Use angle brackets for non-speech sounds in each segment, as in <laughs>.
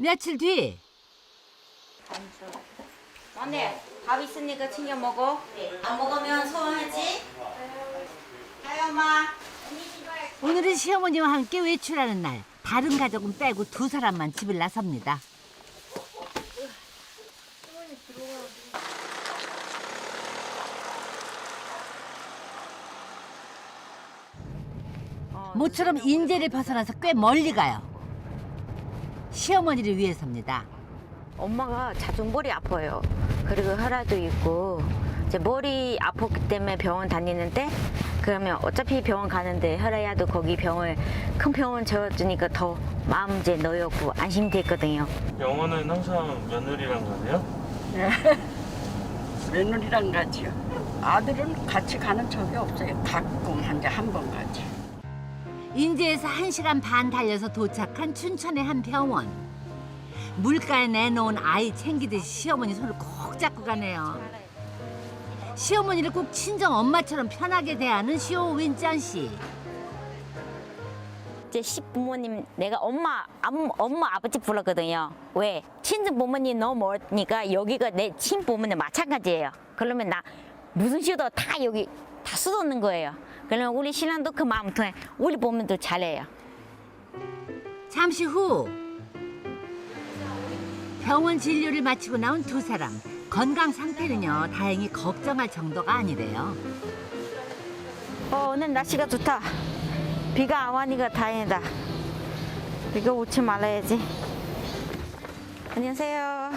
며칠 뒤 언니 밥 있으니까 챙겨 먹어. 안 먹으면 소원하지. 가요 엄마. 오늘은 시어머니와 함께 외출하는 날 다른 가족은 빼고 두 사람만 집을 나섭니다. 모처럼 인제를 벗어나서 꽤 멀리 가요. 시어머니를 위해서입니다. 엄마가 자주 머리 아파요. 그리고 혈압도 있고 이제 머리 아팠기 때문에 병원 다니는데 그러면 어차피 병원 가는데 혈압야도 거기 병원 큰 병원 재워주니까 더 마음 이제 놓였고 안심됐거든요. 영어는 항상 며느리랑 가세요? <laughs> 며느리랑 가지요. 아들은 같이 가는 적이 없어요. 가끔 한 번 가지. 인제에서 한시간반 달려서 도착한 춘천의 한 병원. 물가에 내놓은 아이 챙기듯이 시어머니 손을 꼭 잡고 가네요. 시어머니를 꼭 친정 엄마처럼 편하게 대하는 시오 윈짠 씨. 이제 시부모님 내가 엄마 암, 엄마 아버지 불렀거든요. 왜 친정 부모님 너무 멀으니까 여기가 내 친부모님 마찬가지예요. 그러면 나 무슨 시도 다 여기 다 쏟아놓는 거예요. 그러면 우리 신랑도 그 마음 통해 우리 부모님도 잘해요. 잠시 후 병원 진료를 마치고 나온 두 사람. 건강 상태는요, 다행히 걱정할 정도가 아니래요. 어, 오늘 날씨가 좋다. 비가 안 와니까 다행이다. 비가 오지 말아야지. 안녕하세요.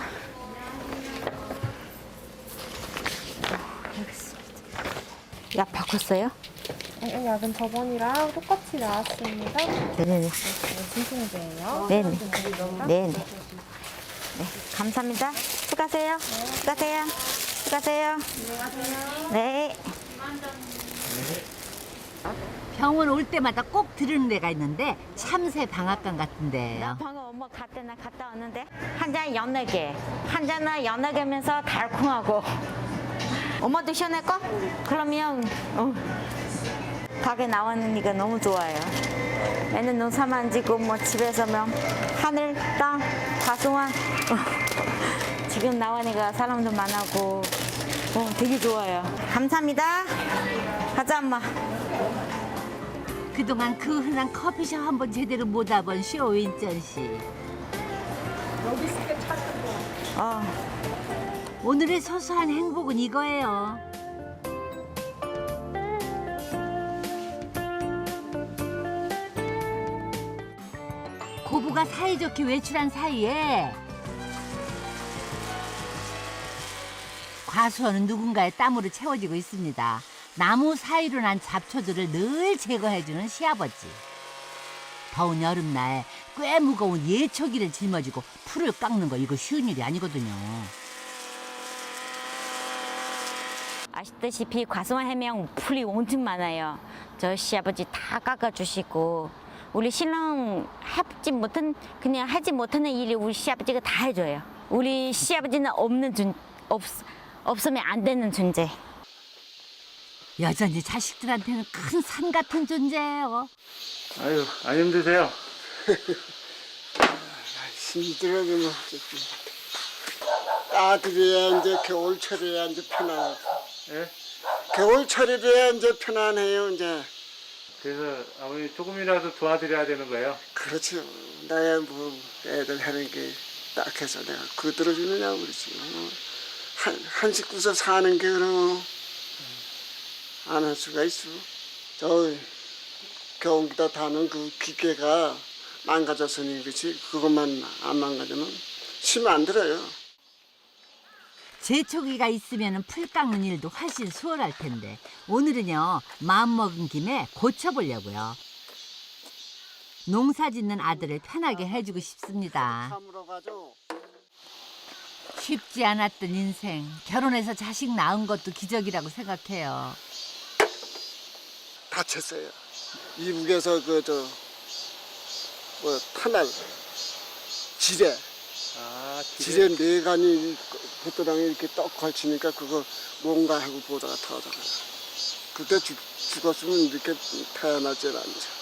있습니다. 약 바꿨어요? 네, 약은 저번이랑 똑같이 나왔습니다. 네네네. 진통제예요. 네네. 네네. 네, 감사합니다. 수고하세요. 수고하세요. 수고하세요. 네. 병원 올 때마다 꼭 들르는 데가 있는데 참새 방앗간 같은데요. 방금 엄마 갔다 나 갔다 왔는데 한 잔 연하게 한 잔은 연하게면서 달콤하고 엄마도 시원할 거? 그러면 어, 가게 나왔으니까 너무 좋아요. 맨날 농사 만 지고 뭐 집에서 뭐 하늘 땅 과수원 어, <laughs> 지금 나오니까 사람도 많고 어, 되게 좋아요. 감사합니다. 가자 엄마. 그동안 그 흔한 커피숍 한 번 제대로 못 와본 쇼윈전 씨. 어. 오늘의 소소한 행복은 이거예요. 고부가 사이좋게 외출한 사이에 과수원은 누군가의 땀으로 채워지고 있습니다. 나무 사이로 난 잡초들을 늘 제거해주는 시아버지. 더운 여름날 꽤 무거운 예초기를 짊어지고 풀을 깎는 거 이거 쉬운 일이 아니거든요. 아시다시피 과수원 해명 풀이 엄청 많아요. 저 시아버지 다 깎아주시고 우리 신랑 하지 못한 그냥 하지 못하는 일을 우리 시아버지가 다 해줘요. 우리 시아버지는 없는 존 없, 없으면 안 되는 존재. 여전히 자식들한테는 큰 산 같은 존재예요. 아유, 안 힘드세요? 힘들어도 뭐 아들이야 이제 겨울철이야 이제 편안하고 예? 겨울철이야 이제 편안해요 이제 그래서 아버님 조금이라도 도와드려야 되는 거예요. 그렇죠 나야 뭐 애들 하는 게 딱해서 내가 그거 들어주느냐고 그러지 어. 한, 한 식구서 사는 게 그럼 안 할 수가 있어 저 경기다 다는 그 기계가 망가졌으니 그렇지 그것만 안 망가지면 쉬면 안 들어요 제초기가 있으면 풀 깎는 일도 훨씬 수월할 텐데 오늘은요 마음 먹은 김에 고쳐보려고요. 농사 짓는 아들을 편하게 해주고 싶습니다. 쉽지 않았던 인생 결혼해서 자식 낳은 것도 기적이라고 생각해요. 다쳤어요. 이북에서 그 저뭐 터널 지뢰 아, 지뢰 네간이 보도랑에 이렇게 떡 걸치니까 그거 뭔가 하고 보다가 터져가. 그때 죽, 죽었으면 이렇게 태어나질 않죠.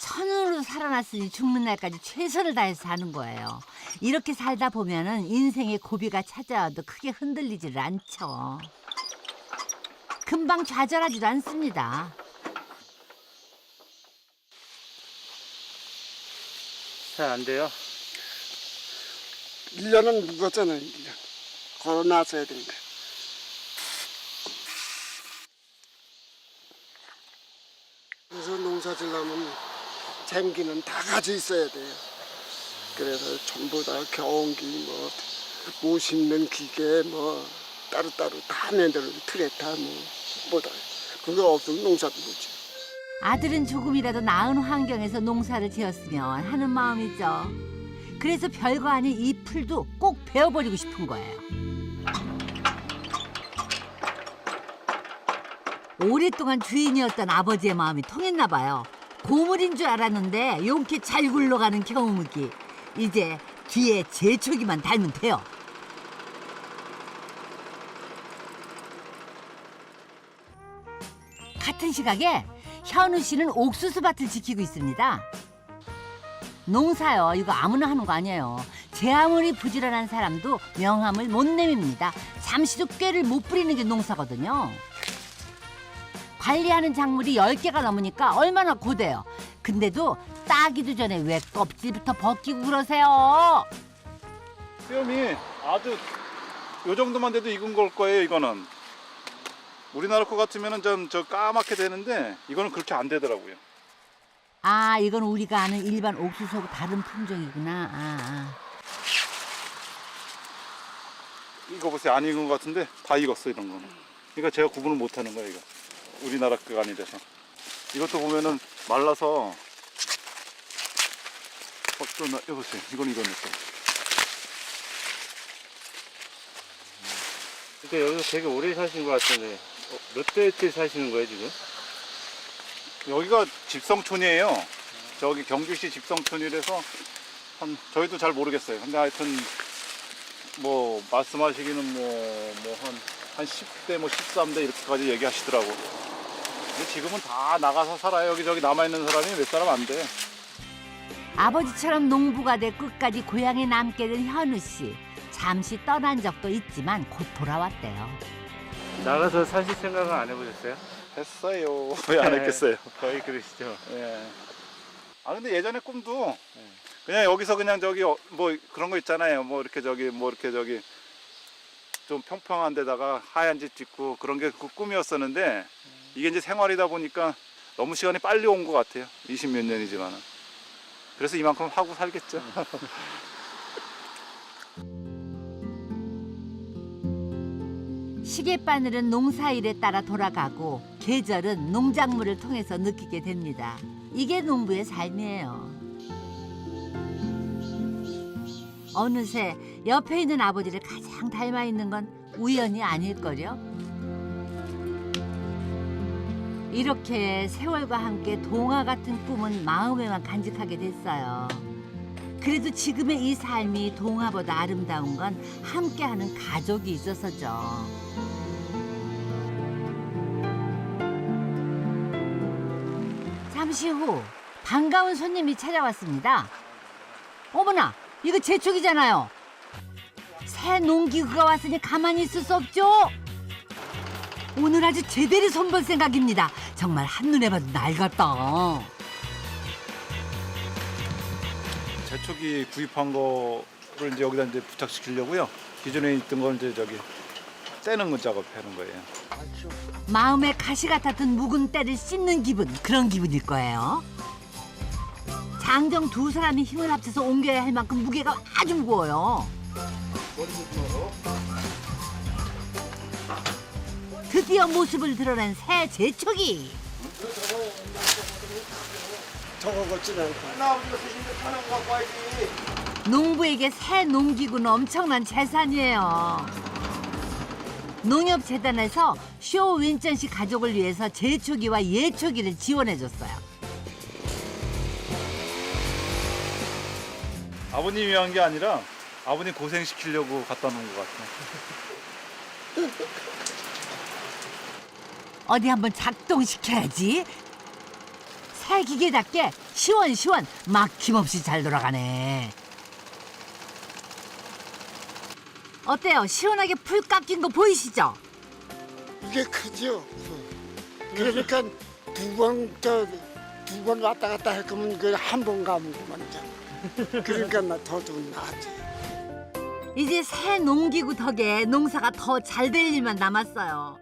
천으로 살아났으니 죽는 날까지 최선을 다해서 사는 거예요. 이렇게 살다 보면은 인생의 고비가 찾아와도 크게 흔들리지를 않죠. 금방 좌절하지도 않습니다. 잘 안 돼요. 1년은 묵었잖아요, 1년. 걸어놨어야 되는데. 그래서 농사 지려면 쟁기는 다 가져 있어야 돼요. 그래서 전부 다 경기, 뭐, 모 심는 기계, 뭐, 따로따로 다 만들어, 트랙터, 뭐, 뭐다. 그거 없으면 농사도 못지. 아들은 조금이라도 나은 환경에서 농사를 지었으면 하는 마음이죠. 그래서 별거 아닌 이 풀도 꼭 베어버리고 싶은 거예요. 오랫동안 주인이었던 아버지의 마음이 통했나 봐요. 고물인 줄 알았는데 용케 잘 굴러가는 경우무기. 이제 뒤에 제초기만 달면 돼요. 같은 시각에 현우 씨는 옥수수 밭을 지키고 있습니다. 농사요. 이거 아무나 하는 거 아니에요. 제 아무리 부지런한 사람도 명함을 못 내밉니다. 잠시도 꾀를 못 부리는 게 농사거든요. 관리하는 작물이 10개가 넘으니까 얼마나 고돼요. 근데도 따기도 전에 왜 껍질부터 벗기고 그러세요? 수염이 아주 요 정도만 돼도 익은 걸 거예요 이거는 우리나라 거 같으면은 좀 저 까맣게 되는데 이거는 그렇게 안 되더라고요 아, 이건 우리가 아는 일반 옥수수하고 다른 품종이구나. 아, 아. 이거 보세요. 안 익은 것 같은데 다 익었어 이런 거는. 그러니까 제가 구분을 못 하는 거예요 이거. 우리나라 거가 아니라서. 이것도 보면은 말라서 어떤 여보세요. 이건 익었어 근데 여기서 되게 오래 사신 것 같은데 어, 몇 대째 사시는 거예요 지금? 여기가 집성촌이에요. 저기 경주시 집성촌이라서 한 저희도 잘 모르겠어요. 근데 하여튼 뭐 말씀하시기는 뭐 뭐한한 한 10대 뭐 13대 이렇게까지 얘기하시더라고. 근데 지금은 다 나가서 살아요. 여기 저기 남아 있는 사람이 몇 사람 안 돼. 아버지처럼 농부가 돼 끝까지 고향에 남게 된 현우 씨. 잠시 떠난 적도 있지만 곧 돌아왔대요. 나가서 사실 생각은 안 해보셨어요? 했어요. <laughs> 왜안 네, 했겠어요? 거의 그러시죠. 예. 아 근데 예전에 꿈도 그냥 여기서 그냥 저기 어, 뭐 그런 거 있잖아요. 뭐 이렇게 저기 뭐 이렇게 저기 좀 평평한 데다가 하얀 집 짓고 그런 게 그 꿈이었었는데 이게 이제 생활이다 보니까 너무 시간이 빨리 온 것 같아요. 20 몇 년이지만은. 그래서 이만큼 하고 살겠죠. <laughs> 시계바늘은 농사일에 따라 돌아가고 계절은 농작물을 통해서 느끼게 됩니다. 이게 농부의 삶이에요. 어느새 옆에 있는 아버지를 가장 닮아 있는 건 우연이 아닐걸요? 이렇게 세월과 함께 동화 같은 꿈은 마음에만 간직하게 됐어요. 그래도 지금의 이 삶이 동화보다 아름다운 건 함께하는 가족이 있어서죠. 잠시 후 반가운 손님이 찾아왔습니다. 어머나, 이거 제촉이잖아요. 새 농기구가 왔으니 가만히 있을 수 없죠. 오늘 아주 제대로 손볼 생각입니다. 정말 한눈에 봐도 낡았다. 제 초기 구입한 거를 이제 여기다 이제 부착시키려고요. 기존에 있던 건 이제 저기 떼는 거 작업하는 거예요. 마음에 가시 같았던 묵은 때를 씻는 기분 그런 기분일 거예요. 장정 두 사람이 힘을 합쳐서 옮겨야 할 만큼 무게가 아주 무거워요. 드디어 모습을 드러낸 새 제초기. 저거 같지는 않고. 농부에게 새 농기구는 엄청난 재산이에요. 농협재단에서 쇼 윈전 씨 가족을 위해서 제초기와 예초기를 지원해줬어요. 아버님 위한 게 아니라 아버님 고생시키려고 갖다 놓은 것 같아요. 어디 한번 작동시켜야지. 새 기계답게 시원시원 막힘없이 잘 돌아가네. 어때요? 시원하게 풀 깎인 거 보이시죠? 이게 크죠. 그러니까 두번저 두 번 왔다 갔다 할 거면 그한 번 가면 그만이잖아. 그러니까 나더좀 나지. 이제 새 농기구 덕에 농사가 더 잘 될 일만 남았어요.